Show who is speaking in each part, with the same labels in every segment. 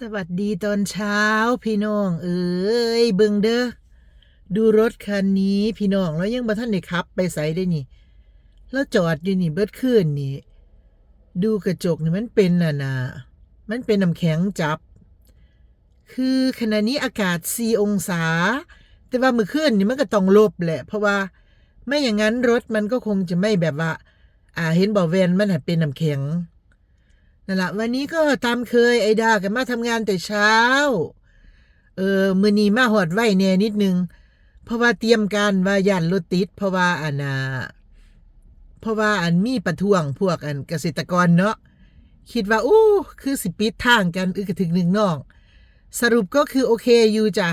Speaker 1: สวัสดีตอนเช้าพี่น้องเอ้ยเบิงเด้อดูรถคันนี้พี่น้องแล้วยังบ่ทันได้ขับ ไปไสได้นี่ แล้วจอดอยู่นี่เบิดคืนนี่ ดูกระจกนี่มันเป็นน่ะนะมันเป็นน้ำแข็งจับ คือขณะนี้อากาศ4องศา แต่ว่ามื้อคืนนี่มันก็ต้องลบแหละ เพราะว่าไม่อย่างนั้นรถมันก็คงจะไม่แบบว่า อ่าเห็นบ่แวนมันน่ะเป็นน้ำแข็ง นั่นแหละวันนี้ก็ตามเคยไอดากันมาทำงานแต่เช้า เออมือนีมาหอดไว้แน่นิดนึง เพราะว่าเตรียมการว่าย่านรถติด เพราะว่าอันน่ะเพราะว่าอันมีประท้วงพวกอันเกษตรกรเนาะคิดว่าอู้คือสิปิดทางกันอึกถึงหนึ่งน้อง สรุปก็คือโอเคอยู่จ้ะ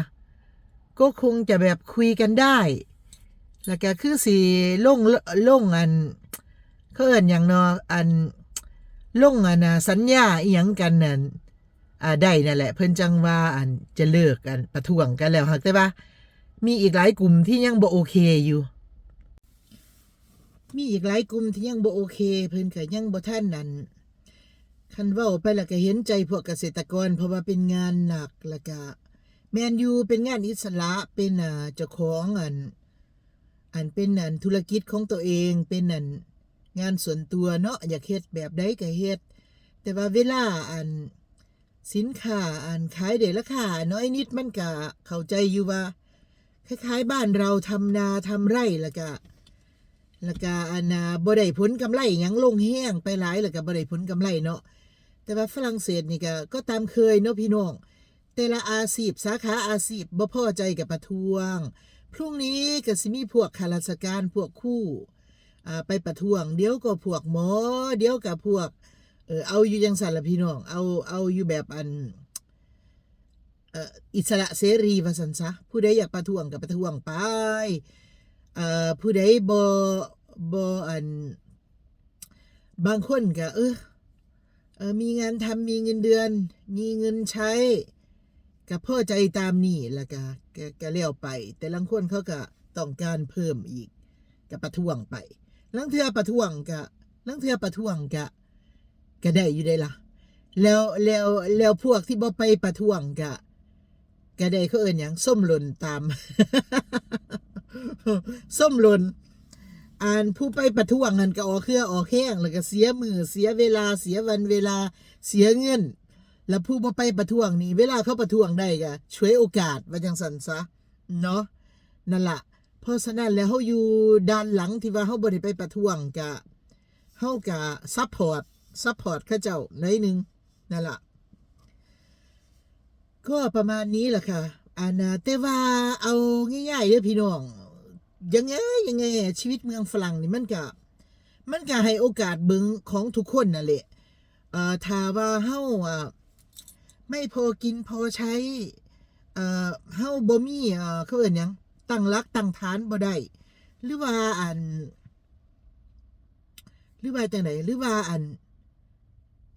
Speaker 1: ก็คงจะแบบคุยกันได้ แล้วก็คือสิลงลงอันเขาเอินอย่างเนาะอัน ลงอะนะสัญญาอียังกันนั่นอ่าได้นั่นแหละ เพิ่นจังว่าอันจะเลิกกันประท้วงกันแล้วหักแต่ว่ามีอีกหลายกลุ่มที่ยังบ่โอเคอยู่ มีอีกหลายกลุ่มที่ยังบ่โอเค เพิ่นก็ยังบ่ท่านนั้นคันเว้าไปแล้วก็เห็นใจพวกเกษตรกร เพราะว่าเป็นงานหนักแล้วก็แมนยูเป็นงานอิสระเป็นอ่าเจ้าของอันอันเป็นอันธุรกิจของตัวเองเป็นอัน งานส่วนตัวเนาะอยากเฮ็ดแบบใดก็เฮ็ดแต่ว่าเวลาอันสินค้าอันขายได้ราคาน้อยนิดมันก็เข้าใจอยู่ว่าคล้ายๆบ้านเราทำนาทำไร่แล้วก็แล้วก็อันนาบ่ได้ผลกำไรหยังลงแห้งไปหลายแล้วก็บ่ได้ผลกำไรเนาะแต่ว่าฝรั่งเศสนี่ก็ก็ตามเคยเนาะพี่น้องแต่ละอาชีพสาขาอาชีพบ่พอใจกับประท้วง พรุ่งนี้ก็สิมีพวกข้าราชการพวกคู่ ไปประท้วง เดี๋ยวก็พวกหมอ เดี๋ยวกับพวกเออเอาอยู่ยังสันละพี่น้อง เอาเอาอยู่แบบอันอิสระเสรีว่าสันซะผู้ใดอยากประท้วงก็ประท้วงไปผู้ใดบ่บ่อัน บางคนก็เออเออมีงานทำมีเงินเดือน มีเงินใช้ก็พอใจตามนี่แล้วก็ก็ก็เลี้ยวไป แต่ลางคนเขาก็ต้องการเพิ่มอีกก็ประท้วงไป ลังเทือประท้วงกะลังเทือประท้วงกะก็ได้อยู่ได้ละแล้วแล้วแล้วพวกที่บ่ไปประท้วงกะก็ได้เขาเอิ้นหยังส้มหล่นตาม ส้มหล่นอ่านผู้ไปประท้วงนั่นก็ออกเครือออกแห้งแล้วก็เสียมือเสียเวลาเสียวันเวลาเสียเงิน แล้วผู้บ่ไปประท้วงนี่เวลาเขาประท้วงได้ก็ช่วยโอกาสว่าจังสันซะเนาะนั่นล่ะ เพราะฉะนั้นแล้วเฮาอยู่ด้านหลังที่ว่าเฮาบ่ได้ไปประท้วงกะเฮากะซัพพอร์ตซัพพอร์ตเขาเจ้าหน่อยหนึงนั่นแหละก็ประมาณนี้แหละค่ะอานาแต่ว่าเอาง่ายๆเด้อพี่น้องยังไงยังไงชีวิตเมืองฝรั่งนี่มันก็มันก็ให้โอกาสเบิงของทุกคนนั่นแหละเอ่อถ้าว่าเฮาอะไม่พอกินพอใช้เอ่อเฮาบ่มีเอ่อเขาเอิ้นหยัง ตั้งรักตั้งฐานบ่ได้หรือว่าอัน หรือว่าจังไดหรือว่าอัน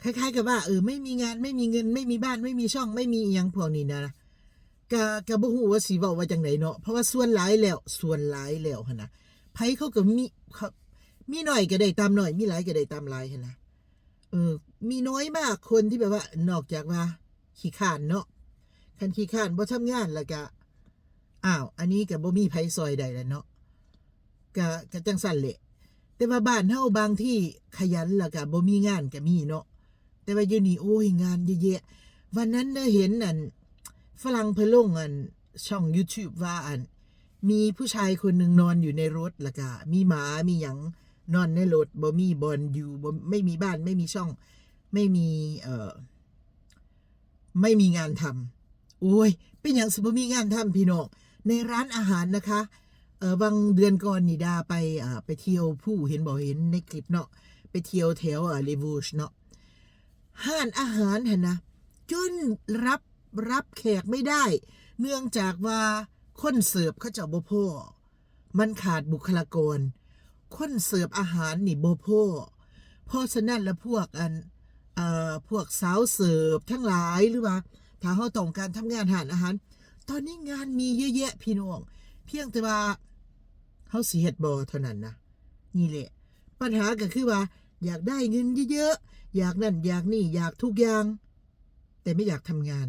Speaker 1: คล้ายๆกับว่าเออไม่มีงานไม่มีเงิน ไม่มีบ้านไม่มีช่องไม่มีอหยังพวกนี้นะกะกะบ่ฮู้ว่าสิเว้าว่าจังไดเนาะเพราะว่าส่วนหลายแล้วส่วนหลายแล้วหั่นนะไผเขาก็มีเขามีหน้อยก็ได้ตามหน้อย มีหลายก็ได้ตามหลายหั่นนะเออมีน้อยมากคนที่แบบว่า นอกจากว่าขี้ข้านเนาะคันขี้ข้านบ่ทำงานแล้วก็ อ้าว อันนี้กับบ่มีไผซอยใดแล้วเนาะกะกะจังสั่นแหละแต่ว่าบ้านเฮาบางที่ขยันแล้วก็บ่มีงานก็มีเนาะแต่ว่าอยู่นี่โอ้ยงานเยอะแยะวันนั้นได้เห็นอันฝรั่งเพนลงอันช่อง YouTube ว่าอัน มีผู้ชายคนหนึ่งนอนอยู่ในรถแล้วก็มีหมามีหยังนอนในรถบ่มีบอลอยู่บ่ไม่มีบ้านไม่มีช่อง ไม่มีเอ่อไม่มีงานทำโอ้ย เป็นอย่างสิบ่มีงานทำพี่น้อง ในร้านอาหารนะคะเออบางเดือนก่อนนี่ดาไปอ่าไปเที่ยวผู้เห็นบอกเห็นในคลิปเนาะไปเที่ยวแถวอ่าเลวูชเนาะห้านอาหารเห็นนะจนรับรับแขกไม่ได้ เนื่องจากว่าคนเสิร์ฟเขาเจ้าบ่พอมันขาดบุคลากร คนเสิร์ฟอาหารนี่บ่พอเพราะฉะนั้นแล้วพวกอันเอ่อพวกสาวเสิร์ฟทั้งหลายหรือว่า ถ้าเขาต้องการทำงานหารอาหาร ตอนนี้งานมีเยอะแยะพี่น้อง เพียงแต่ว่าเขาสิเฮ็ดบ่เท่านั้นนะนี่แหละ ปัญหาก็คือว่า อยากได้เงินเยอะๆอยากนั่นอยากนี่อยากทุกอย่าง แต่ไม่อยากทำงาน